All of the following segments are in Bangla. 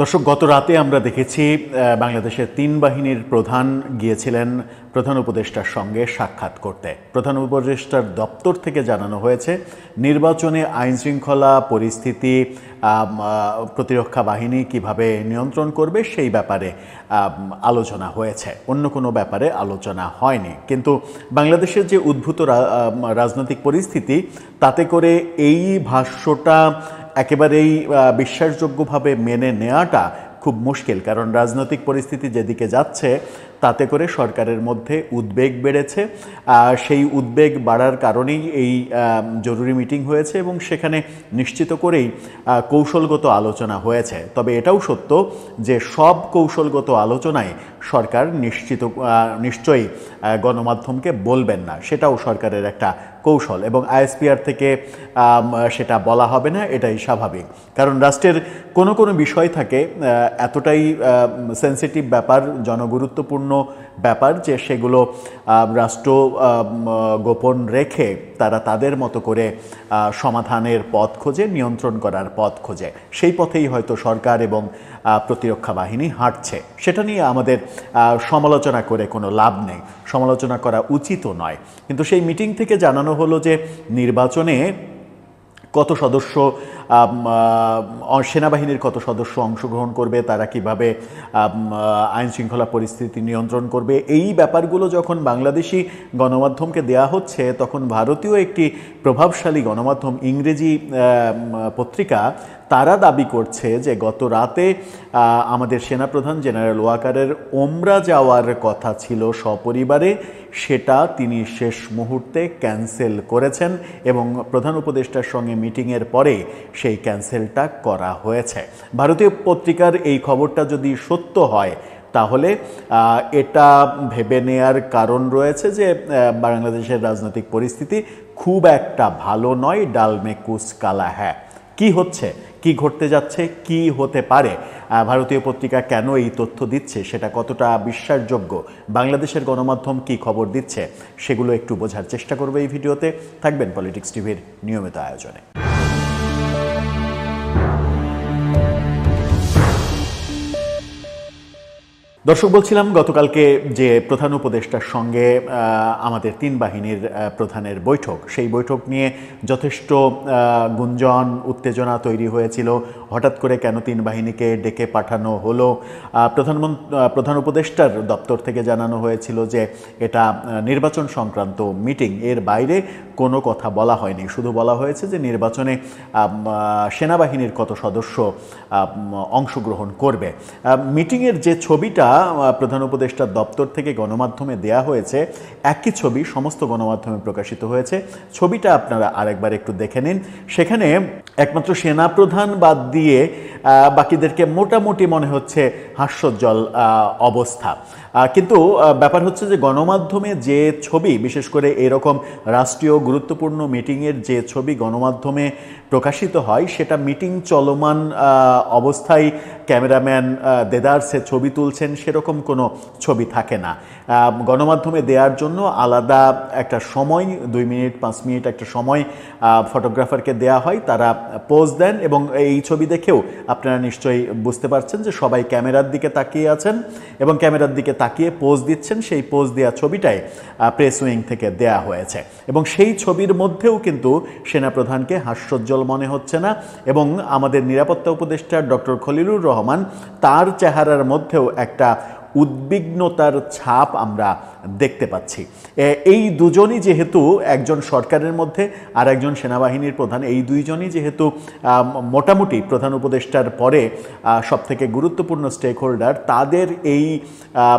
দর্শক, গত রাতে আমরা দেখেছি বাংলাদেশের তিন বাহিনীর প্রধান গিয়েছিলেন প্রধান উপদেষ্টার সঙ্গে সাক্ষাৎ করতে। প্রধান উপদেষ্টার দপ্তর থেকে জানানো হয়েছে, নির্বাচনে আইন শৃঙ্খলা পরিস্থিতি প্রতিরক্ষা বাহিনী কীভাবে নিয়ন্ত্রণ করবে সেই ব্যাপারে আলোচনা হয়েছে। অন্য কোনো ব্যাপারে আলোচনা হয়নি। কিন্তু বাংলাদেশের যে উদ্ভূত রাজনৈতিক পরিস্থিতি, তাতে করে এই ভাষ্যটা একেবারেই বিশ্বাসযোগ্যভাবে মেনে নেওয়াটা খুব মুশকিল। কারণ রাজনৈতিক পরিস্থিতি যেদিকে যাচ্ছে তাতে করে সরকারের মধ্যে উদ্বেগ বেড়েছে। সেই উদ্বেগ বাড়ার কারণেই এই জরুরি মিটিং হয়েছে এবং সেখানে নিশ্চিত করেই কৌশলগত আলোচনা হয়েছে। তবে এটাও সত্য যে সব কৌশলগত আলোচনায় সরকার নিশ্চিত নিশ্চয়ই গণমাধ্যমকে বলবেন না। সেটাও সরকারের একটা কৌশল এবং আইএসপিআর থেকে সেটা বলা হবে না, এটাই স্বাভাবিক। কারণ রাষ্ট্রের কোনো কোনো বিষয় থাকে এতটাই সেন্সিটিভ ব্যাপার, জনগুরুত্বপূর্ণ ব্যাপার যে সেগুলো রাষ্ট্র গোপন রেখে তারা তাদের মতো করে সমাধানের পথ খোঁজে, নিয়ন্ত্রণ করার পথ খোঁজে। সেই পথেই হয়তো সরকার এবং প্রতিরক্ষা বাহিনী হাঁটছে। সেটা নিয়ে আমাদের সমালোচনা করে কোনো লাভ নেই। সমালোচনা করা উচিতও নয়। কিন্তু সেই মিটিং থেকে জানানো হলো যে নির্বাচনে কত সদস্য সেনাবাহিনীর কত সদস্য অংশগ্রহণ করবে, তারা কীভাবে আইন শৃঙ্খলা পরিস্থিতি নিয়ন্ত্রণ করবে? এই ব্যাপারগুলো যখন বাংলাদেশি গণমাধ্যমকে দেয়া হচ্ছে, তখন ভারতীয় একটি প্রভাবশালী গণমাধ্যম ইংরেজি পত্রিকা তারা দাবি করছে যে গত রাতে আমাদের সেনাপ্রধান জেনারেল ওয়াকারের ওমরা যাওয়ার কথা ছিল সপরিবারে। সেটা তিনি শেষ মুহূর্তে ক্যান্সেল করেছেন এবং প্রধান উপদেষ্টার সঙ্গে মিটিংয়ের পরে সেই ক্যান্সেলটা করা হয়েছে। ভারতীয় পত্রিকার এই খবরটা যদি সত্য হয়, তাহলে এটা ভেবে নেয়ার কারণ রয়েছে যে বাংলাদেশের রাজনৈতিক পরিস্থিতি খুব একটা ভালো নয়, ডালমে কুস কালা হ্যাঁ। কি হচ্ছে, কি ঘটতে যাচ্ছে, কি হতে পারে ভারতীয় পত্রিকা কেন এই তথ্য দিচ্ছে, সেটা কতটা বিশ্বাসযোগ্য, বাংলাদেশের গণমাধ্যম কি খবর দিচ্ছে, সেগুলো একটু বোঝার চেষ্টা করবে এই ভিডিওতে। থাকবেন পলিটিক্স টিভির নিয়মিত আয়োজনে। দর্শক, বলছিলাম গতকালকে যে প্রধান উপদেষ্টার সঙ্গে আমাদের তিন বাহিনীর প্রধানের বৈঠক। সেই বৈঠক নিয়ে যথেষ্ট গুঞ্জন, উত্তেজনা তৈরি হয়েছিল। হঠাৎ করে কেন তিন বাহিনীকে ডেকে পাঠানো হলো? প্রধানমন্ত্রী প্রধান উপদেষ্টার দপ্তর থেকে জানানো হয়েছিল যে এটা নির্বাচন সংক্রান্ত মিটিং। এর বাইরে কোনো কথা বলা হয়নি। শুধু বলা হয়েছে যে নির্বাচনে সেনাবাহিনীর কত সদস্য অংশগ্রহণ করবে। মিটিংয়ের যে ছবিটা প্রধান উপদেষ্টার দপ্তর থেকে গণমাধ্যমে দেয়া হয়েছে, একই ছবি সমস্ত গণমাধ্যমে প্রকাশিত হয়েছে। ছবিটা আপনারা আরেকবার একটু দেখে নিন। সেখানে একমাত্র সেনাপ্রধান বাদ দিয়ে বাকিদেরকে মোটামুটি মনে হচ্ছে হাস্যোজ্জ্বল অবস্থা। কিন্তু ব্যাপার হচ্ছে যে গণমাধ্যমে যে ছবি, বিশেষ করে এরকম রাষ্ট্রীয় গুরুত্বপূর্ণ মিটিংয়ের যে ছবি গণমাধ্যমে প্রকাশিত হয়, সেটা মিটিং চলমান অবস্থায় ক্যামেরাম্যান দেদার্সে ছবি তুলছেন সেরকম কোনো ছবি থাকে না। গণমাধ্যমে দেওয়ার জন্য আলাদা একটা সময়, দুই মিনিট, পাঁচ মিনিট একটা সময় ফটোগ্রাফারকে দেয়া হয়। তারা পোজ দেন এবং এই ছবি দেখেও আপনারা নিশ্চয়ই বুঝতে পারছেন যে সবাই ক্যামেরার দিকে তাকিয়ে আছেন এবং ক্যামেরার দিকে তাকিয়ে পোজ দিচ্ছেন। সেই পোজ দেওয়া ছবিটাই প্রেস উইং থেকে দেয়া হয়েছে। এবং সেই ছবির মধ্যেও কিন্তু সেনাপ্রধানকে হাস্যোজ্জ্বল মনে হচ্ছে না এবং আমাদের নিরাপত্তা উপদেষ্টা ডক্টর খলিলুর রহমান তার চেহারার মধ্যেও একটা উদ্বিগ্নতার ছাপ আমরা দেখতে পাচ্ছি। এই দুজনই যেহেতু একজন সরকারের মধ্যে আর একজন সেনাবাহিনীর প্রধান, এই দুইজনই যেহেতু মোটামুটি প্রধান উপদেষ্টার পরে সব থেকে গুরুত্বপূর্ণ স্টেক হোল্ডার তাদের এই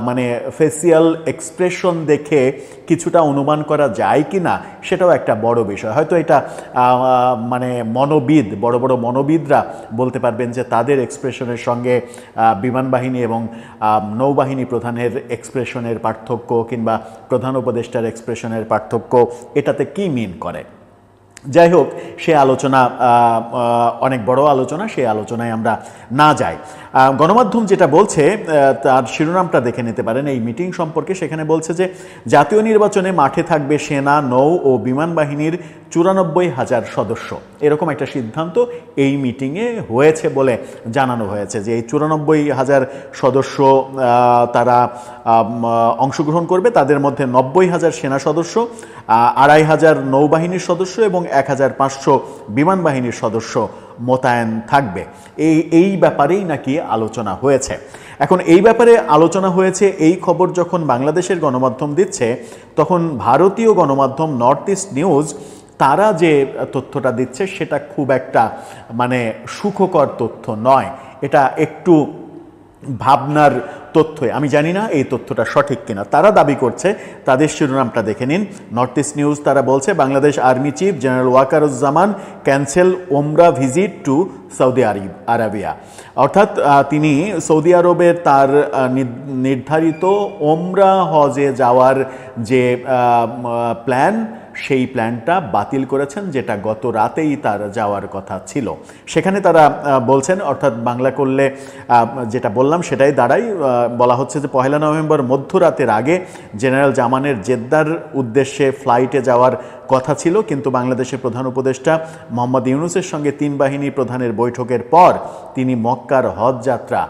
মানে ফেসিয়াল এক্সপ্রেশন দেখে কিছুটা অনুমান করা যায় কি না সেটাও একটা বড় বিষয়। হয়তো এটা মানে মনোবিদ, বড় বড় মনোবিদরা বলতে পারবেন যে তাদের এক্সপ্রেশনের সঙ্গে বিমান বাহিনী এবং নৌবাহিনী প্রধানের এক্সপ্রেশনের পার্থক্য কিংবা প্রধান উপদেষ্টার এক্সপ্রেশনের পার্থক্য এটাতে কি মিন করে? যাই হোক, সে আলোচনা অনেক বড় আলোচনা সেই আলোচনায় আমরা না যাই। গণমাধ্যম যেটা বলছে তার শিরোনামটা দেখে নিতে পারেন। এই মিটিং সম্পর্কে সেখানে বলছে যে, জাতীয় নির্বাচনে মাঠে থাকবে সেনা, নৌ ও বিমান বাহিনীর চুরানব্বই হাজার সদস্য। এরকম একটা সিদ্ধান্ত এই মিটিংয়ে হয়েছে বলে জানানো হয়েছে যে, এই চুরানব্বই হাজার সদস্য তারা অংশগ্রহণ করবে। তাদের মধ্যে নব্বই হাজার সেনা সদস্য আড়াই হাজার নৌবাহিনীর সদস্য এবং এক হাজার পাঁচশো বিমান বাহিনীর সদস্য মোতায়েন থাকবে। এই এই ব্যাপারেই নাকি আলোচনা হয়েছে। এখন এই ব্যাপারে আলোচনা হয়েছে, এই খবর যখন বাংলাদেশের গণমাধ্যম দিচ্ছে, তখন ভারতীয় গণমাধ্যম নর্থ ইস্ট নিউজ তারা যে তথ্যটা দিচ্ছে সেটা খুব একটা মানে সুখকর তথ্য নয়। এটা একটু ভাবনার তথ্য আমি জানি না এই তথ্যটা সঠিক কিনা। তারা দাবি করছে, তাদের শিরোনামটা দেখে নিন। নর্থ ইস্ট নিউজ তারা বলছে, Bangladesh army chief general Wakeruzzaman cancel Umrah visit to Saudi Arab Arabia. অর্থাৎ তিনি সৌদি আরবের তার নির্ধারিত ওমরা হজে যাওয়ার যে প্ল্যান সেই প্ল্যানটা বাতিল করেছেন, যেটা গত রাতেই তার যাওয়ার কথা ছিল। সেখানে তারা বলছেন, অর্থাৎ বাংলা করলে যেটা বললাম সেটাই দাঁড়াই বলা হচ্ছে যে পহেলা নভেম্বর মধ্যরাতের আগে জেনারেল জামানের জেদ্দার উদ্দেশ্যে ফ্লাইটে যাওয়ার কথা ছিল, কিন্তু বাংলাদেশের প্রধান উপদেষ্টা মোহাম্মদ ইউনুসের সঙ্গে তিন বাহিনী প্রধানের বৈঠকের পর তিনি মক্কার হজ যাত্রা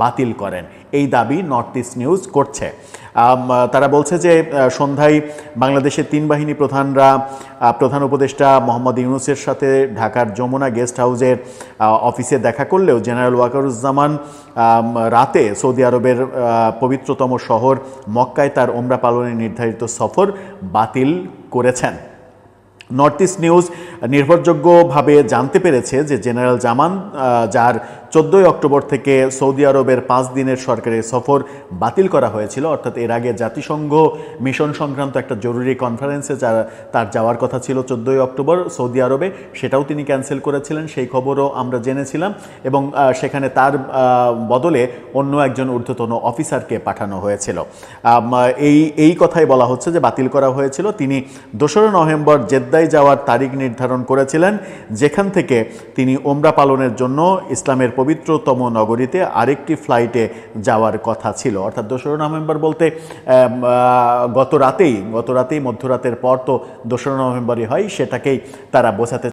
বাতিল করেন। এই দাবি নর্থ ইস্ট নিউজ করছে। তারা বলছে যে সন্ধ্যায় বাংলাদেশের তিন বাহিনী প্রধানরা প্রধান উপদেষ্টা মোহাম্মদ ইউনুসের সাথে ঢাকার যমুনা গেস্ট হাউসের অফিসে দেখা করলেও জেনারেল ওয়াকারুজ্জামান রাতে সৌদি আরবের পবিত্রতম শহর মক্কায় তার ওমরা পালনের নির্ধারিত সফর বাতিল করেছেন। নর্থ ইস্ট নিউজ নির্ভরযোগ্যভাবে জানতে পেরেছে যে জেনারেল জামান যার চোদ্দোই অক্টোবর থেকে সৌদি আরবের পাঁচ দিনের সরকারি সফর বাতিল করা হয়েছিল। অর্থাৎ এর আগে জাতিসংঘ মিশন সংক্রান্ত একটা জরুরি কনফারেন্সে তার যাওয়ার কথা ছিল চোদ্দোই অক্টোবর সৌদি আরবে। সেটাও তিনি ক্যান্সেল করেছিলেন, সেই খবরও আমরা জেনেছিলাম এবং সেখানে তার বদলে অন্য একজন ঊর্ধ্বতন অফিসারকে পাঠানো হয়েছিল। এই এই কথাই বলা হচ্ছে যে বাতিল করা হয়েছিল। তিনি দোসরা নভেম্বর জেদ্দায় যাওয়ার তারিখ নির্ধারণ করেছিলেন, যেখান থেকে তিনি ওমরা পালনের জন্য ইসলামের পবিত্রতম নগরীতে আরেকটি ফ্লাইটে যাওয়ার কথা ছিল। অর্থাৎ দোসরা নভেম্বর বলতে গত রাতেই গত রাতেই মধ্যরাতের পর তো দোসরা নভেম্বরই হয়, সেটাকেই তারা বোঝাতে